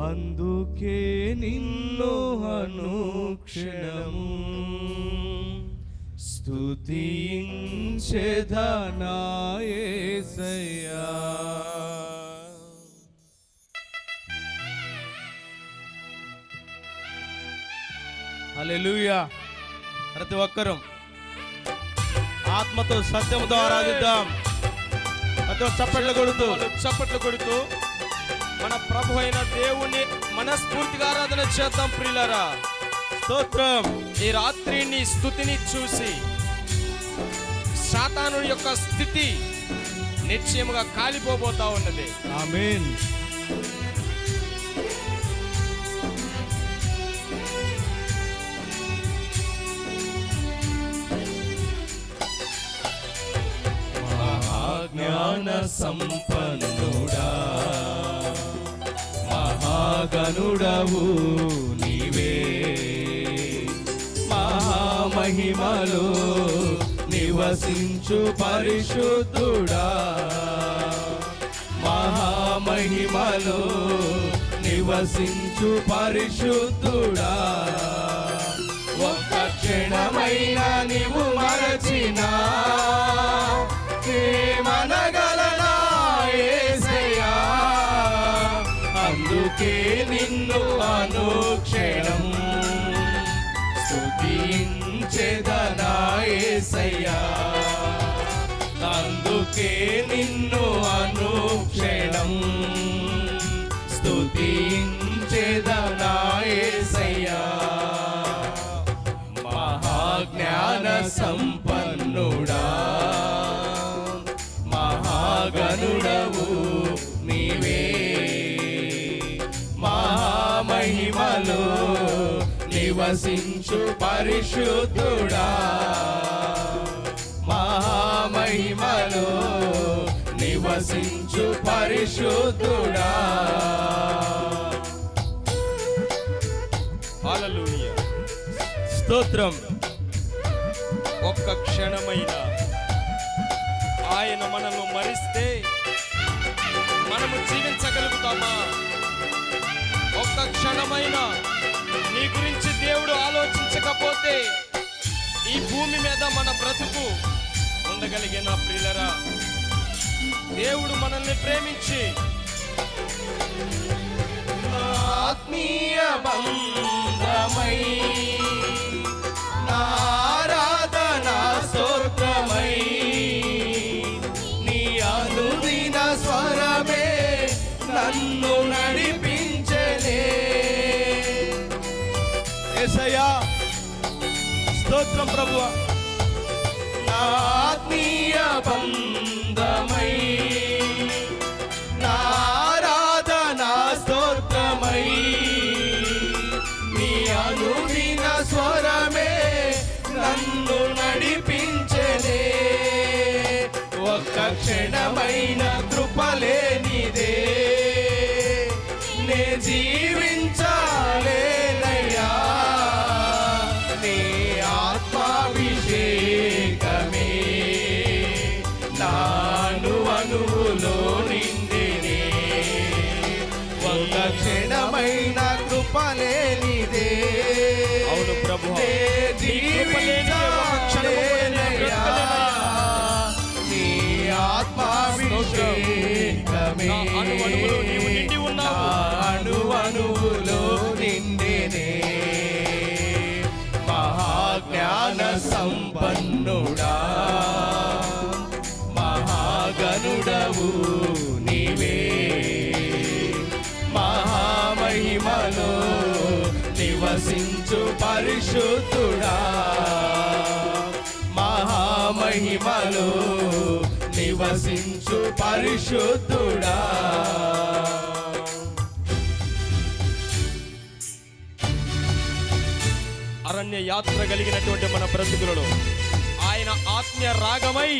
అందుకే నిన్ను అనుక్షణము స్తుతించెదనాయేసయ్యా హల్లెలూయా. ప్రతి ఒక్కరూ ఆత్మతో సత్యముతో ఆరాధిద్దాం. ప్రతి ఒక్క చప్పట్లు కొడుతూ. చప్పట్లు కొడుతూ. మన ప్రభు అయిన దేవుణ్ణి మనస్ఫూర్తిగా ఆరాధన చేద్దాం ప్రియులరా. స్తోత్రం. ఈ రాత్రి నీ స్థుతిని చూసి సాతాను యొక్క స్థితి నిశ్చయముగా కాలిపోబోతా ఉన్నది. ఆమేన్. మహాజ్ఞాన సంపన్నుడా. మహాగనుడవు నీవే. మహామహిమలో నివసించు పరిశుద్ధుడా. మహామహిమలో నివసించు పరిశుద్ధుడా. ఒక్క క్షణమైన నీవు మరచినా. మనగలనా స్తుతించెదనా అందుకే నిన్ను అనుక్షణం స్తుతించెదనా యేసయ్యా మహాజ్ఞాన సం నివసించు పరిశుద్ధుడా. మహామహిమలో నివసించు పరిశుద్ధుడా. స్తోత్రం. ఒక్క క్షణమైన ఆయన మనల్ని మరిస్తే మనము జీవించగలుగుతామా? ఒక్క క్షణమైన నీ గురించి దేవుడు ఆలోచించకపోతే ఈ భూమి మీద మన బ్రతుకు ఉండగలిగే నా ప్రియులరా దేవుడు మనల్ని ప్రేమించి ఆత్మీయ బంధమై నా ఒక క్షణమైన కృపలేనిదే నివసించు పరిశుద్ధుడా. మహామహిమలో నివసించు పరిశుద్ధుడా. అరణ్య యాత్ర కలిగినటువంటి మన బ్రతుకులలో ఆయన ఆత్మీయ రాగమై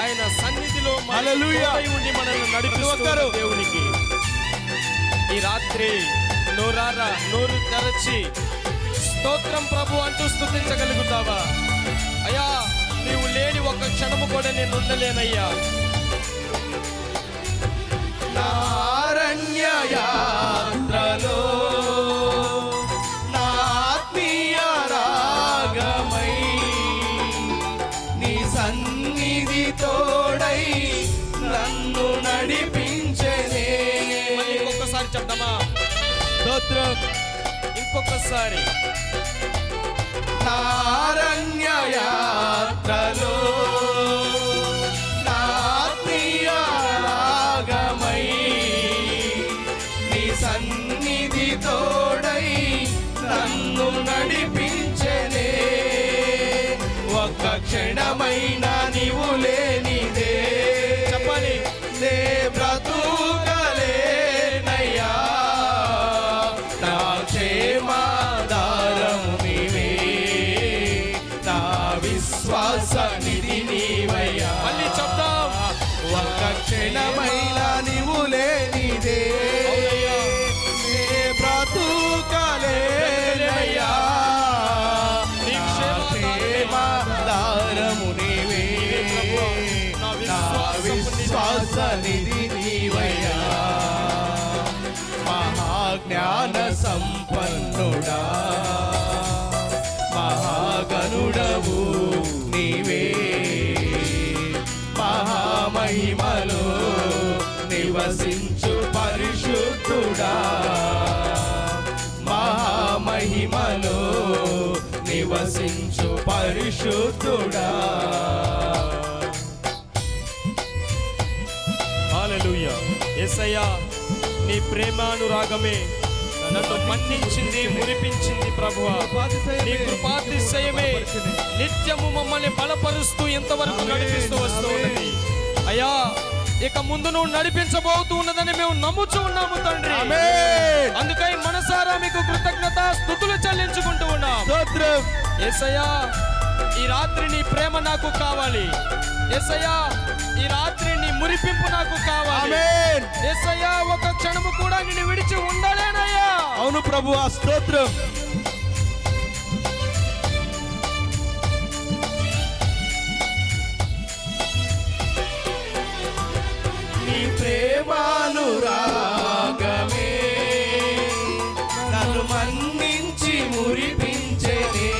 ఆయన సన్నిధిలో ఉండి మనల్ని నడిపిస్తున్న ఒక్కరు. దేవునికి ఈ రాత్రి నోరారా నోరు తెరచి స్తోత్రం ప్రభు అంటూ స్థుతించగలుగుతావా? అయ్యా నీవు లేని ఒక్క క్షణము కూడా నేను ఉండలేనయ్యా. నారణ్యయా మాత్రం ఇంకొకసారి. నారణ్య విశ్వాస నిధి నీవయ్యా. మళ్ళీ చెప్దాం. ఒక్క క్షణమైన నీవు మహామహిమలో నివసించు పరిశుద్ధుడా. మహామహిమలో నివసించు పరిశుద్ధుడా. హల్లెలూయా. నీ ప్రేమానురాగమే నన్ను మన్నించింది మురిపించింది ప్రభు నీ కృపాతిశయమే నిత్యము మమ్మల్ని బలపరుస్తూ ఎంతవరకు నడిపిస్తూ వస్తూ ఉన్నది. అయ్యా ఇక ముందు నువ్వు నడిపించబోతూ ఉన్నదని మేము నమ్ముచూ ఉన్నాము తండ్రి. అందుకై మనసారా మీకు కృతజ్ఞత స్థుతులు చెల్లించుకుంటూ ఉన్నాం. ఏసయ్యా ఈ రాత్రి నీ ప్రేమ నాకు కావాలి. ఏసయ్యా ఈ రాత్రి నీ మురిపింపు నాకు కావాలి. ఏసయ్యా ఒక క్షణము కూడా నిన్ను విడిచి ఉండలేనయ్యా. అవును ప్రభు ఆ స్తోత్రం. నీ ప్రేమానురాగమే. నన్ను మన్నించి మురిపించనే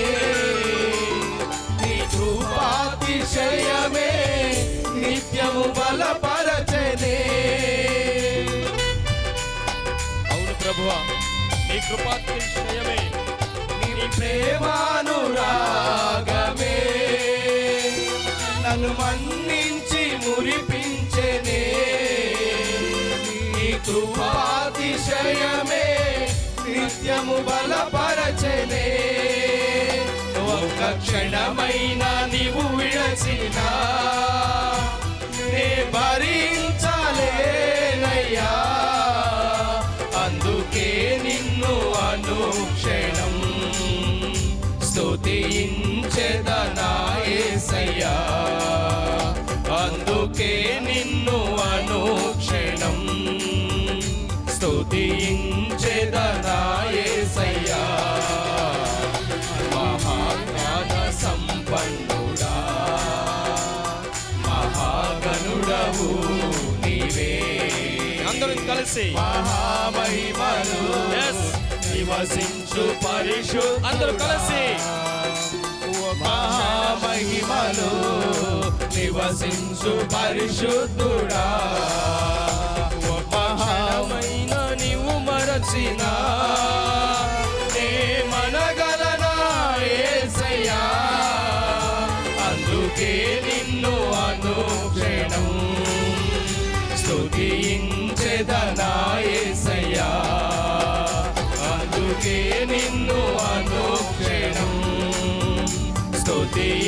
నీ కృపాతిశయమే నిత్యము బలపరచనే అవును ప్రభువా నీ కృపాతిశయమే నీ ప్రేమానురాగమే నన్ను విషయమే నిత్యము బలపరచనే కలిసి. మహామహిమలు Yes. నివసించు పరిశుద్ధ అందరూ కలిసి. మహామహిమలు నివసించు పరిశుద్ధుడా. మహామైన నీవు మరచిన నే మనగలనా యేసయ్యా అందుకే నిన్ను అనుక్షణం స్తుతించెదనాయసయ్యా అందుకే నిన్ను అనుక్షణం స్తుతించెదనాయసయ్యా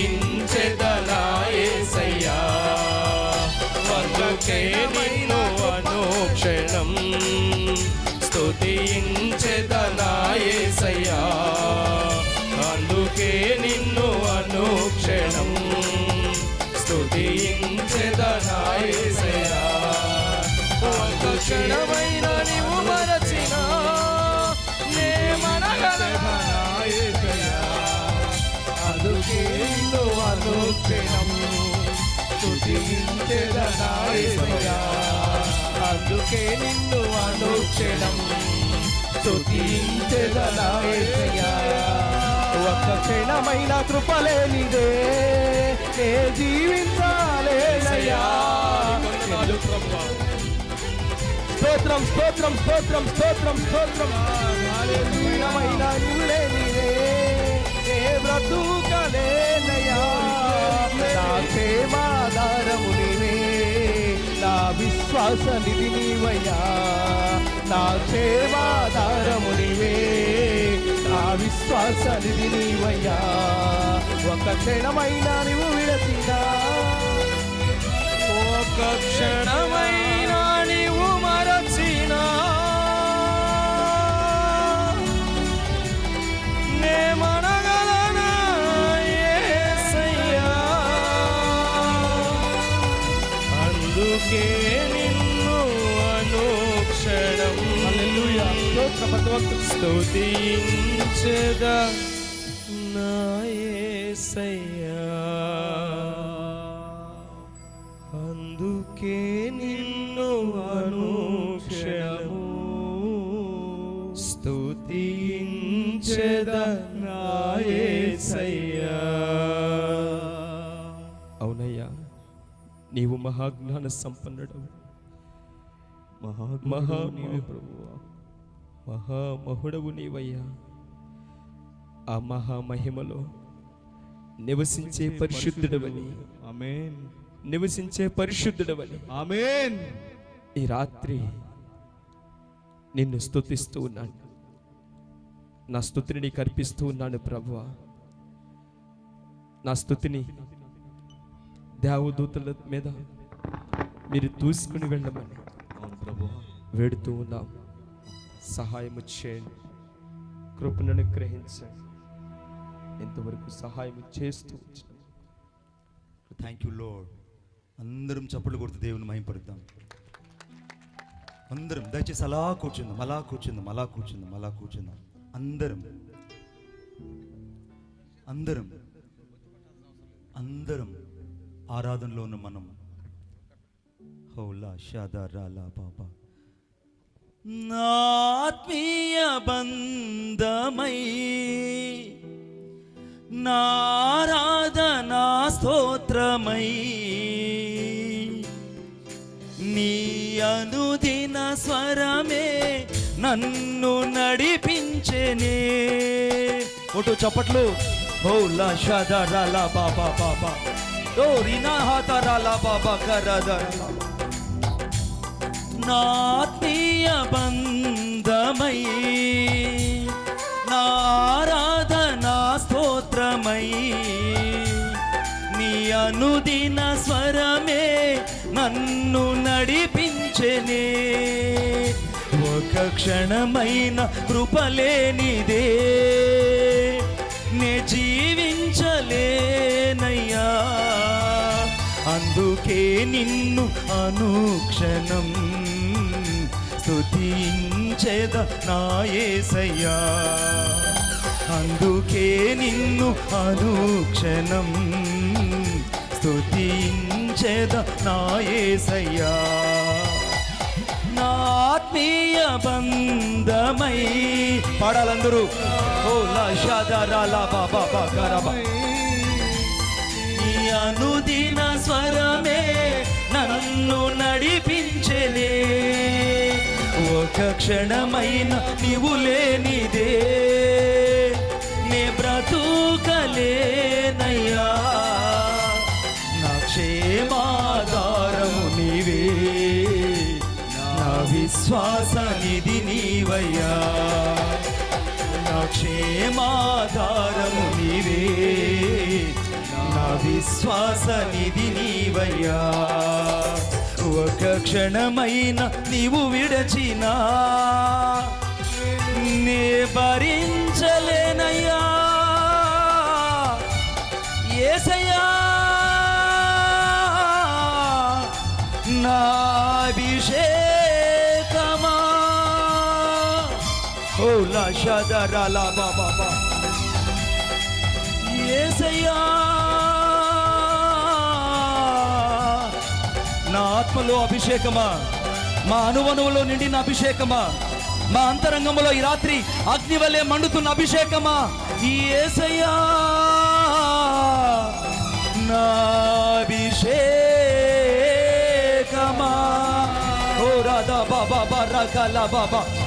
అందుకే నిన్ను అనుక్షణం స్తుతించెదనాయసయ్యా అందుకే నిన్ను అనుక్షణం స్తుతించెదనాయసయ్యా క్షణమైన నీవు మరచిన నే మనగలనాయసయ్యా అందుకే నిన్ను అనుక్షణం స్తుతించెదనాయసయ్యా అందుకే నిన్ను అనుక్షణం స్తుతించెదనాయసయ్యా ఒక్క క్షణమైన కృపలేనిదే ఏ జీవించాలేనయ్యా స్తోత్రం స్తోత్రం స్తోత్రం స్తోత్రం స్తోత్రం. నువ్వులే నీవే ఏ బ్రతుకలేనయ్యా నా క్షేమాధారము నీవే నా విశ్వాస నిధి నీవయ్యా నా క్షేమాధారము నీవే నా విశ్వాస నిధి నీవయ్యా ఒక క్షణమైన నువ్వు విడచినా ఒక క్షణమైన స్తుతించద నా యేసయ్యా అందుకే నిన్ను అనుక్షణము స్తుతించద నా యేసయ్యా అవునయ్యా నీవు మహాజ్ఞాన సంపన్నుడవు। మహా నీవే ప్రభువా మహామహుడవు నీవయ్యా. ఆ మహామహిమలో నివసించే పరిశుద్ధుడవని. ఆమేన్. నివసించే పరిశుద్ధుడవని. ఆమేన్. ఈ రాత్రి నిన్ను స్తుతిస్తూ ఉన్నాను. నా స్తుతిని నీకు అర్పిస్తూ ఉన్నాను ప్రభువా. నా స్తుతిని దేవదూతల మీద మీరు దూసుకుని వెళ్ళమని ప్రభు వేడుతూ ఉన్నాం. సహాయము చేయండి. కృపను గ్రహించండి ఎంతవరకు సహాయం చేస్తూ థ్యాంక్ యూ లోడ్ అందరం చప్పట్లు కొడుతూ దేవుని మహింపరుద్దాం అందరం దయచేసి అలా కూర్చుందాం అలా కూర్చుందాం అలా కూర్చుందాం అలా కూర్చుందాం. అందరం. అందరం. అందరం ఆరాధనలో ఉన్న మనం. హౌలా షాదా రాలా బాబా నా ఆత్మీయ బంధమై నారాధనా స్తోత్రమై నీ అనుదిన స్వరమే నన్ను నడిపించెనే. ఒటు చప్పట్లు. హోలా షదరల బాబా బాబా. ఓ రినా హాతరల బాబా కరదర నాత్మీయ బంధమై నారాధనా స్తోత్రమై నీ అనుదిన స్వరమే నన్ను నడిపించలే ఒక క్షణమైన కృపలేనిదే నే జీవించలేనయ్యా. అందుకే నిన్ను అనుక్షణం స్తుతించేద నాయేసయ్యా. అందుకే నిన్ను అనుక్షణం స్తుతించేద నా నాత్మీయ నా ఆత్మీయ బంధమై పాడాలందరూ. ఓ లా లా బాబా బాబా గరబా అనుదిన ఒక క్షణమైన నీవు లేనిదే. నే బ్రతుకలేనయ్యా. నా క్షేమాధారము నీవే. నా విశ్వాస నిధి నీవయ్యా. నా క్షేమాధారము నీవే. నా విశ్వాస నిధి నీవయ్యా. ఒక క్షణమైన నీవు విడచినా నే భరించలేనయ్యా. ఏసయ్యా నా అభిషేకమా. ఓ లాషాదరాలా బాబా ఏసయ్యా. నా ఆత్మలో అభిషేకమా? మా అనువనువులో నిండిన అభిషేకమా? మా అంతరంగంలో ఈ రాత్రి అగ్ని వలె మండుతున్న అభిషేకమా? ఈ ఏసయ్యా నా అభిషేకమా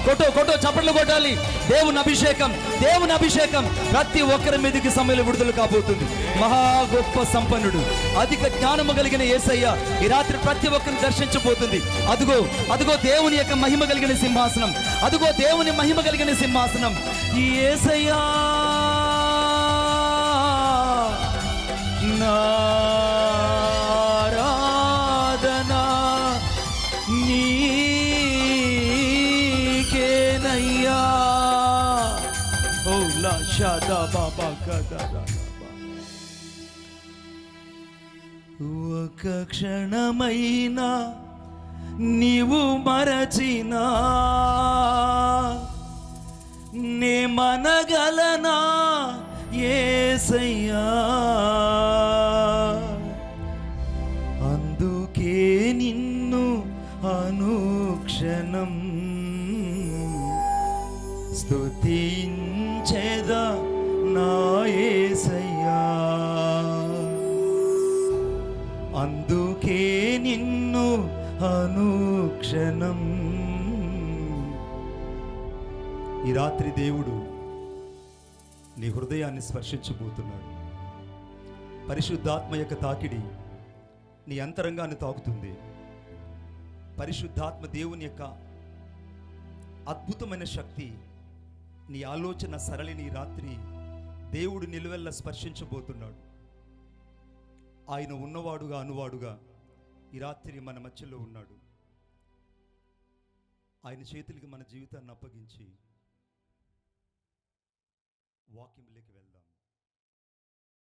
కొట్టు కొట్టు చప్పట్లు కొట్టాలి. దేవుని అభిషేకం దేవుని అభిషేకం. ప్రతి ఒక్కరి మీదకి సమయంలో విడుదల కాబోతుంది. మహా గొప్ప సంపన్నుడు. అధిక జ్ఞానము కలిగిన యేసయ్య ఈ రాత్రి ప్రతి ఒక్కరిని దర్శించబోతుంది. అదిగో అదిగో దేవుని యొక్క మహిమ కలిగిన సింహాసనం. అదిగో దేవుని మహిమ కలిగిన సింహాసనం. ఈ ఏసయ్యా ఒక క్షణమైనా నీవు మరచినా నే మనగలనా ఏసయ్యా? క్షణం ఈ రాత్రి దేవుడు నీ హృదయాన్ని స్పర్శించబోతున్నాడు. పరిశుద్ధాత్మ యొక్క తాకిడి నీ అంతరంగాన్ని తాకుతుంది. పరిశుద్ధాత్మ దేవుని యొక్క అద్భుతమైన శక్తి నీ ఆలోచన సరళిని రాత్రి దేవుడు నిలువెల్ల స్పర్శించబోతున్నాడు. ఆయన ఉన్నవాడుగా అనువాడుగా ఈ రాత్రి మన మధ్యలో ఉన్నాడు. ఆయన చేతులకి మన జీవితాన్ని అప్పగించి వాక్యంలోకి వెళ్దాం